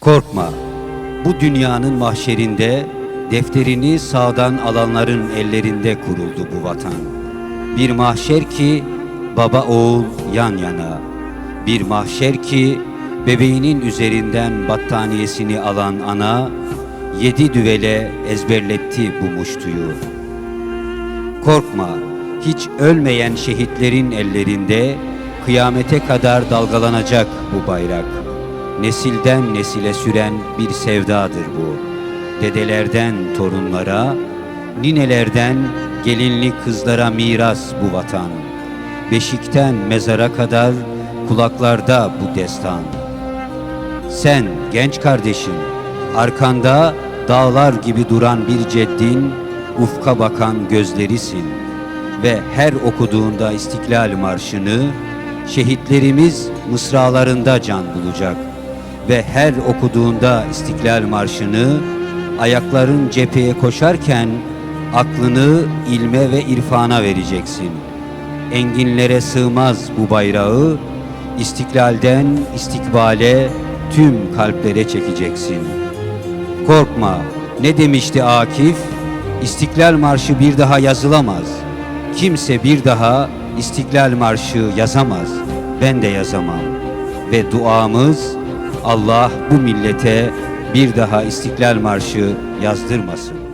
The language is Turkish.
Korkma, bu dünyanın mahşerinde defterini sağdan alanların ellerinde kuruldu bu vatan. Bir mahşer ki baba oğul yan yana. Bir mahşer ki bebeğinin üzerinden battaniyesini alan ana yedi düvele ezberletti bu muştuyu. Korkma, hiç ölmeyen şehitlerin ellerinde kıyamete kadar dalgalanacak bu bayrak. Nesilden nesile süren bir sevdadır bu. Dedelerden torunlara, ninelerden gelinli kızlara miras bu vatan. Beşikten mezara kadar kulaklarda bu destan. Sen genç kardeşim, arkanda dağlar gibi duran bir ceddin, ufka bakan gözlerisin. Ve her okuduğunda İstiklal Marşı'nı, şehitlerimiz mısralarında can bulacak. Ve her okuduğunda İstiklal Marşı'nı, ayakların cepheye koşarken, aklını ilme ve irfana vereceksin. Enginlere sığmaz bu bayrağı, istiklalden istikbale tüm kalplere çekeceksin. Korkma, ne demişti Akif? İstiklal Marşı bir daha yazılamaz. Kimse bir daha İstiklal Marşı yazamaz. Ben de yazamam. Ve duamız Allah bu millete bir daha İstiklal Marşı yazdırmasın.